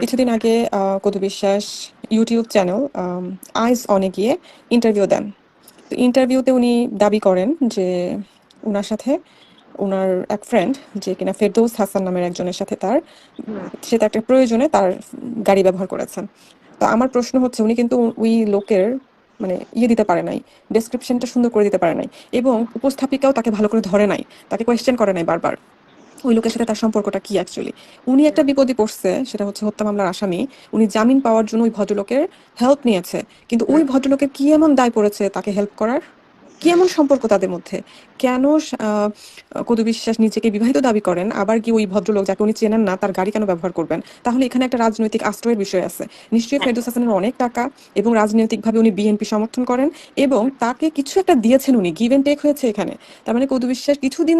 কিছুদিন আগে কদু বিশ্বাস ইউটিউব চ্যানেল আইস অনে গিয়ে ইন্টারভিউ দেন। তো ইন্টারভিউতে উনি দাবি করেন যে ওনার সাথে ওনার এক ফ্রেন্ড যে কিনা ফেরদৌস হাসান নামের একজনের সাথে তার সে তার একটা প্রয়োজনে তার গাড়ি ব্যবহার করেছেন। তো আমার প্রশ্ন হচ্ছে উনি কিন্তু ওই লোকের মানে ইয়ে দিতে পারে নাই ডেসক্রিপশনটা সুন্দর করে দিতে পারে নাই এবং উপস্থাপিকাও তাকে ভালো করে ধরে নাই তাকে কোয়েশ্চেন করে নাই বারবার। ওই লোকের সাথে তার সম্পর্কটা কি অ্যাকচুয়ালি উনি একটা বিপদে পড়ছে সেটা হচ্ছে হত্যা মামলার আসামি। উনি জামিন পাওয়ার জন্য ওই ভদ্রলোকের হেল্প নিয়েছে। কিন্তু ওই ভদ্রলোকের কি এমন দায় পড়েছে তাকে হেল্প করার? কি এমন সম্পর্ক তাদের মধ্যে? কেন কদু বিশ্বাস নিজেকে বিবাহিত দাবি করেন আবার কি ওই ভদ্রলোক যাকে উনি চেনেন না তার গাড়ি কেন ব্যবহার করবেন? তাহলে এখানে একটা রাজনৈতিক আশ্রয়ের বিষয় আছে। নিশ্চয়ই ফেরদৌস হাসানের অনেক টাকা এবং রাজনৈতিকভাবে উনি বিএনপি সমর্থন করেন এবং তাকে কিছু একটা দিয়েছেন উনি গিভ এন্ড টেক হয়েছে এখানে। তার মানে কদু বিশ্বাস কিছুদিন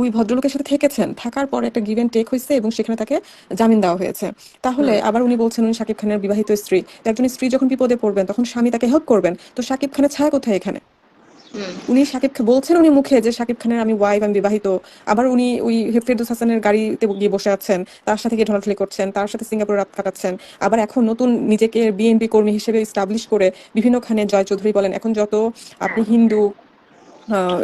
ওই ভদ্রলোকের সাথে থেকেছেন থাকার পর একটা গিভ টেক হয়েছে এবং সেখানে তাকে জামিন দেওয়া হয়েছে। তাহলে আবার উনি বলছেন উনি শাকিব খানের বিবাহিত স্ত্রী একজন স্ত্রী যখন বিপদে পড়বেন তখন স্বামী তাকে হেল্প করবেন তো শাকিব খানের ছায়া কোথায় এখানে? উনি শাকিব বলছেন উনি মুখে যে শাকিব খানের আমি ওয়াইফ, আমি বিবাহিত। আবার উনি ওই ফেরদৌস হাসানের গাড়িতে গিয়ে বসে আছেন। তার সাথে গিয়ে ঢলাঢলি করছেন, তার সাথে সিঙ্গাপুরে রাত কাটাচ্ছেন। আবার এখন নতুন নিজেকে বিএনপি কর্মী হিসেবে স্টাবলিশ করে বিভিন্নখানে জয় চৌধুরী বলেন, এখন যত আপনি হিন্দু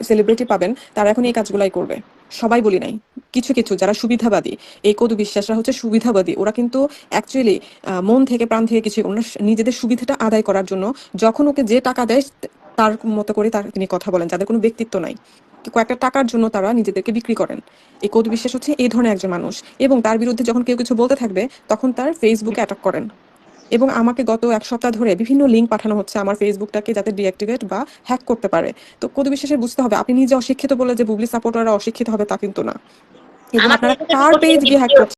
সেলিব্রিটি পাবেন, তারা এখন এই কাজগুলাই করবে। সবাই বলি নাই, কিছু কিছু যারা সুবিধাবাদী। এই কদু বিশ্বাসরা হচ্ছে সুবিধাবাদী। ওরা কিন্তু অ্যাকচুয়ালি মন থেকে, প্রাণ থেকে কিছু ওনার নিজেদের সুবিধাটা আদায় করার জন্য যখন ওকে যে টাকা দেয় তার মতো করে তার তিনি কথা বলেন যাদের কোনো ব্যক্তিত্ব নাই। কয়েকটা টাকার জন্য তারা নিজেদেরকে বিক্রি করেন। এই কদু বিশ্বাস হচ্ছে এই ধরনের একজন মানুষ। এবং তার বিরুদ্ধে যখন কেউ কিছু বলতে থাকবে তখন তার ফেসবুকে অ্যাটাক করেন। এবং আমাকে গত এক সপ্তাহ ধরে বিভিন্ন লিঙ্ক পাঠানো হচ্ছে আমার ফেসবুকটাকে যাতে ডিঅ্যাক্টিভেট বা হ্যাক করতে পারে। তো কদু বিশ্বাসের বুঝতে হবে আপনি নিজে অশিক্ষিত বলে যে বুবলি সাপোর্টাররা অশিক্ষিত হবে তা কিন্তু না। এবং আপনারা কার পেজ গিয়ে হ্যাক। করছেন?